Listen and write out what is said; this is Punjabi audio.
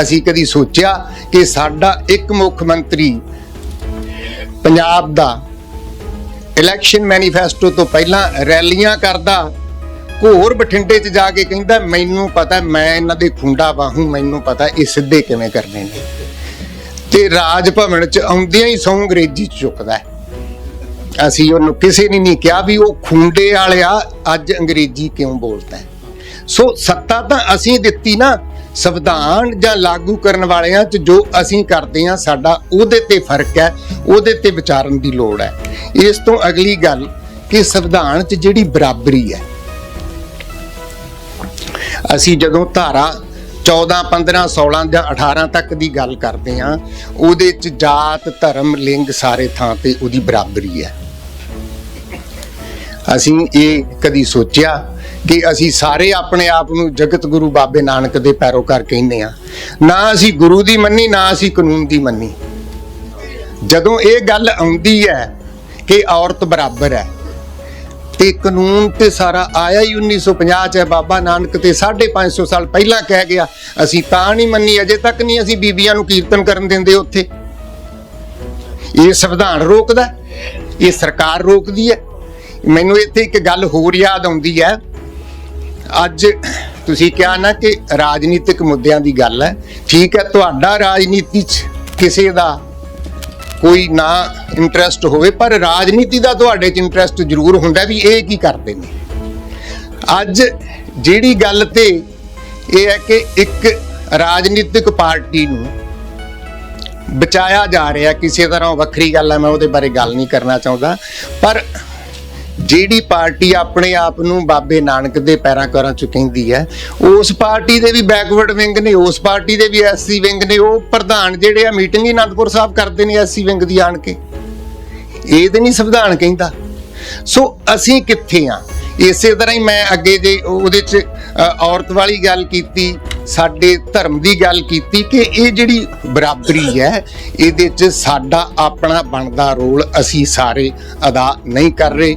ਅਸੀਂ ਕਦੀ ਸੋਚਿਆ ਕਿ ਸਾਡਾ ਇੱਕ ਮੁੱਖ ਮੰਤਰੀ ਪੰਜਾਬ ਦਾ ਇਲੈਕਸ਼ਨ ਮੈਨੀਫੈਸਟੋ ਤੋਂ ਪਹਿਲਾਂ ਰੈਲੀਆਂ ਕਰਦਾ, ਘੋਰ ਬਠਿੰਡੇ 'ਚ ਜਾ ਕੇ ਕਹਿੰਦਾ, ਮੈਨੂੰ ਪਤਾ, ਮੈਂ ਇਹਨਾਂ ਦੇ ਖੁੰਡਾ ਬਾਹੂ ਮੈਨੂੰ ਪਤਾ ਇਹ ਸਿੱਧੇ ਕਿਵੇਂ ਕਰਨੇ ਨੇ। ਤੇ ਰਾਜ ਭਵਨ 'ਚ ਆਉਂਦਿਆਂ ਹੀ ਸੌ ਅੰਗਰੇਜ਼ੀ 'ਚ ਚੁੱਕਦਾ ਅਸੀਂ ਉਹਨੂੰ ਕਿਸੇ ਨੇ ਨਹੀਂ ਕਿਹਾ ਵੀ ਉਹ ਖੁੰਡੇ ਵਾਲਿਆ ਅੱਜ ਅੰਗਰੇਜ਼ੀ ਕਿਉਂ ਬੋਲਦਾ ਸੋ ਸੱਤਾ ਤਾਂ ਅਸੀਂ ਦਿੱਤੀ ਨਾ ਸੰਵਿਧਾਨ ਜਾਂ ਲਾਗੂ ਕਰਨ ਵਾਲਿਆਂ 'ਚ ਜੋ ਅਸੀਂ ਕਰਦੇ ਹਾਂ, ਸਾਡਾ ਉਹਦੇ ਤੇ ਫ਼ਰਕ ਹੈ, ਉਹਦੇ ਤੇ ਵਿਚਾਰਨ ਦੀ ਲੋੜ ਹੈ। ਇਸ ਤੋਂ ਅਗਲੀ ਗੱਲ ਕਿ ਸੰਵਿਧਾਨ 'ਚ ਜਿਹੜੀ ਬਰਾਬਰੀ ਹੈ, ਅਸੀਂ ਜਦੋਂ ਧਾਰਾ 14 15 16 ਜਾਂ 18 ਤੱਕ ਦੀ ਗੱਲ ਕਰਦੇ ਹਾਂ, ਉਹਦੇ 'ਚ ਜਾਤ, ਧਰਮ, ਲਿੰਗ ਸਾਰੇ ਥਾਂ ਤੇ ਉਹਦੀ ਬਰਾਬਰੀ ਹੈ। ਅਸੀਂ ਇਹ ਕਦੀ ਸੋਚਿਆ ਕਿ ਅਸੀਂ ਸਾਰੇ ਆਪਣੇ ਆਪ ਨੂੰ ਜਗਤ ਗੁਰੂ ਬਾਬੇ ਨਾਨਕ ਦੇ ਪੈਰੋਕਾਰ ਕਹਿੰਦੇ ਆ ਨਾ ਅਸੀਂ ਗੁਰੂ ਦੀ ਮੰਨੀ, ਨਾ ਅਸੀਂ ਕਾਨੂੰਨ ਦੀ ਮੰਨੀ। ਜਦੋਂ ਇਹ ਗੱਲ ਆਉਂਦੀ ਹੈ ਕਿ ਔਰਤ ਬਰਾਬਰ ਹੈ, ਤੇ ਕਾਨੂੰਨ ਤੇ ਸਾਰਾ ਆਇਆ ਹੀ 1950 ਚ ਹੈ, ਬਾਬਾ ਨਾਨਕ ਤੇ 550 ਸਾਲ ਪਹਿਲਾਂ ਕਹਿ ਗਿਆ, ਅਸੀਂ ਤਾਂ ਨਹੀਂ ਮੰਨੀ, ਅਜੇ ਤੱਕ ਨਹੀਂ ਅਸੀਂ ਬੀਬੀਆਂ ਨੂੰ ਕੀਰਤਨ ਕਰਨ ਦਿੰਦੇ ਉੱਥੇ। ਇਹ ਸੰਵਿਧਾਨ ਰੋਕਦਾ, ਇਹ ਸਰਕਾਰ ਰੋਕਦੀ ਹੈ। ਮੈਨੂੰ ਇੱਥੇ ਇੱਕ ਗੱਲ ਹੋਰ ਯਾਦ ਆਉਂਦੀ ਹੈ। ਅੱਜ ਤੁਸੀਂ ਕਿਹਾ ਨਾ ਕਿ ਰਾਜਨੀਤਿਕ ਮੁੱਦਿਆਂ ਦੀ ਗੱਲ ਹੈ। ਠੀਕ ਹੈ, ਤੁਹਾਡਾ ਰਾਜਨੀਤੀ 'ਚ ਕਿਸੇ ਦਾ ਕੋਈ ਨਾ ਇੰਟਰਸਟ ਹੋਵੇ, ਪਰ ਰਾਜਨੀਤੀ ਦਾ ਤੁਹਾਡੇ 'ਚ ਇੰਟਰਸਟ ਜ਼ਰੂਰ ਹੁੰਦਾ ਵੀ ਇਹ ਕੀ ਕਰਦੇ ਨੇ। ਅੱਜ ਜਿਹੜੀ ਗੱਲ ਤੇ ਇਹ ਹੈ ਕਿ ਇੱਕ ਰਾਜਨੀਤਿਕ ਪਾਰਟੀ ਨੂੰ ਬਚਾਇਆ ਜਾ ਰਿਹਾ, ਕਿਸੇ ਤਰ੍ਹਾਂ ਵੱਖਰੀ ਗੱਲ ਹੈ, ਮੈਂ ਉਹਦੇ ਬਾਰੇ ਗੱਲ ਨਹੀਂ ਕਰਨਾ ਚਾਹੁੰਦਾ। ਪਰ ਜਿਹੜੀ ਪਾਰਟੀ ਆਪਣੇ ਆਪ ਨੂੰ ਬਾਬੇ ਨਾਨਕ ਦੇ ਪੈਰਾਂ ਕਰਾਂ ਚ ਕਹਿੰਦੀ ਹੈ, ਉਸ ਪਾਰਟੀ ਦੇ ਵੀ ਬੈਕਵਰਡ ਵਿੰਗ ਨੇ, ਉਸ ਪਾਰਟੀ ਦੇ ਵੀ ਐਸਸੀ ਵਿੰਗ ਨੇ, ਉਹ ਪ੍ਰਧਾਨ ਜਿਹੜੇ ਆ ਮੀਟਿੰਗ ਹੀ ਅਨੰਦਪੁਰ ਸਾਹਿਬ ਕਰਦੇ ਨੇ ਐਸਸੀ ਵਿੰਗ ਦੀ ਆਣ ਕੇ। ਇਹ ਤੇ ਨਹੀਂ ਸੰਵਿਧਾਨ ਕਹਿੰਦਾ। ਸੋ ਅਸੀਂ ਕਿੱਥੇ ਆ? ਇਸੇ ਤਰ੍ਹਾਂ ਹੀ ਮੈਂ ਅੱਗੇ ਜੇ ਉਹਦੇ ਚ ਔਰਤ ਵਾਲੀ ਗੱਲ ਕੀਤੀ, ਸਾਡੇ ਧਰਮ ਦੀ ਗੱਲ ਕੀਤੀ ਕਿ ਇਹ ਜਿਹੜੀ ਬਰਾਬਰੀ ਹੈ, ਇਹਦੇ ਚ ਸਾਡਾ ਆਪਣਾ ਬਣਦਾ ਰੋਲ ਅਸੀਂ ਸਾਰੇ ਅਦਾ ਨਹੀਂ ਕਰ ਰਹੇ।